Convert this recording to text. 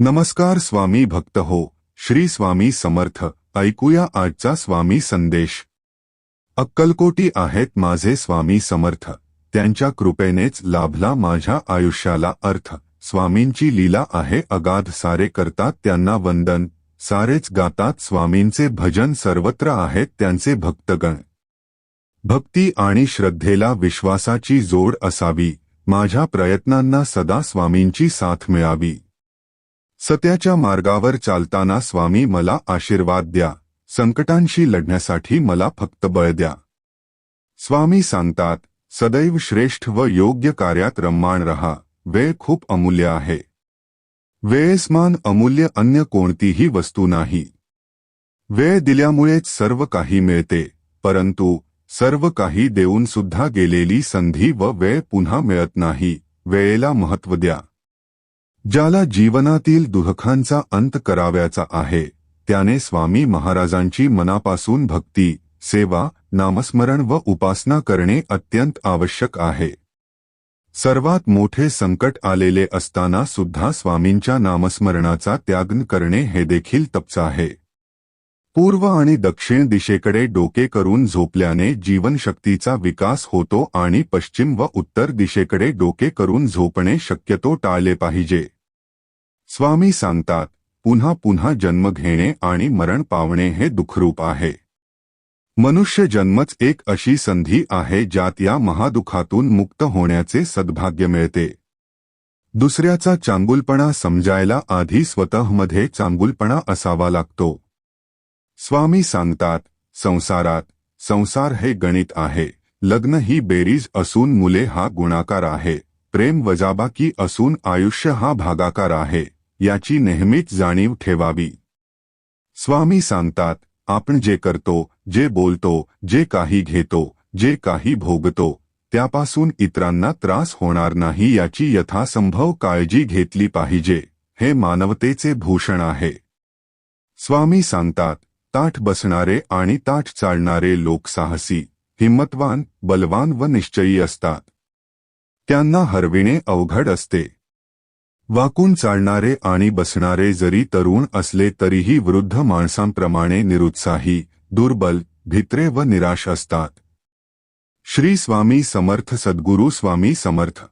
नमस्कार स्वामी भक्त हो श्री स्वामी समर्थ ऐकूया आजचा स्वामी संदेश. अक्कलकोटी आहेत माझे स्वामी समर्थ त्यांच्या कृपेनेच लाभला माझ्या आयुष्याला अर्थ. स्वामींची लीला आहे अगाध सारे करतात त्यांना वंदन. सारेच गातात स्वामींचे भजन सर्वत्र आहेत त्यांचे भक्तगण. भक्ती आणि श्रद्धेला विश्वासाची जोड असावी. माझ्या प्रयत्नांना सदा स्वामींची साथ मिळावी. सत्याच्या मार्गावर चालताना स्वामी मला आशीर्वाद द्या. संकटांशी लढण्यासाठी मला फक्त बळ द्या. स्वामी सांगतात सदैव श्रेष्ठ व योग्य कार्यात रम्माण रहा. वेळ खूप अमूल्य आहे. वेळेसमान अमूल्य अन्य कोणतीही वस्तू नाही. वेळ दिल्यामुळेच सर्व काही मिळते परंतु सर्व काही देऊन सुद्धा गेलेली संधी व वेळ पुन्हा मिळत नाही. वेळेला महत्त्व द्या. ज्याला जीवनातील दुःखांचा अंत कराव्याचा आहे त्याने स्वामी महाराजांची मनापासून भक्ती सेवा नामस्मरण व उपासना करणे अत्यंत आवश्यक आहे. सर्वात मोठे संकट आलेले असताना सुद्धा स्वामींच्या नामस्मरणाचा त्याग करणे हे देखील तपच आहे. पूर्व आणि दक्षिण दिशेकडे डोके करून झोपल्याने जीवनशक्तीचा विकास होतो आणि पश्चिम व उत्तर दिशेकडे डोके करून झोपणे शक्यतो टाळले पाहिजे. स्वामी सांगतात, पुन्हा पुन्हा जन्म घेणे आणि मरण पावणे हे दुःखरूप आहे. मनुष्य जन्मच एक अशी संधी आहे ज्यात या महादुखातून मुक्त होण्याचे सद्भाग्य मिळते. दुसऱ्याचा चांगुलपणा समजायला आधी स्वतःमध्ये चांगुलपणा असावा लागतो. स्वामी सांगतात, संसारात, संसार हे गणित आहे, लग्न ही बेरीज असून मुले हा गुणाकार आहे, प्रेम वजाबाकी असून आयुष्य हा भागाकार आहे. याची नेहमीच जाणीव ठेवावी. स्वामी सांगतात आपण जे करतो जे बोलतो जे काही घेतो जे काही भोगतो त्यापासून इतरांना त्रास होणार नाही याची यथासंभव काळजी घेतली पाहिजे हे मानवतेचे भूषण आहे. स्वामी सांगतात ताठ बसणारे आणि ताठ चालणारे लोक साहसी हिम्मतवान बलवान व निश्चयी असतात. त्यांना हरविणे अवघड असते. वाकून चालणारे आणि बसणारे जरी तरुण असले तरीही वृद्ध माणसांप्रमाणे निरुत्साही दुर्बल भित्रे व निराश असतात. श्री स्वामी समर्थ सद्गुरू स्वामी समर्थ.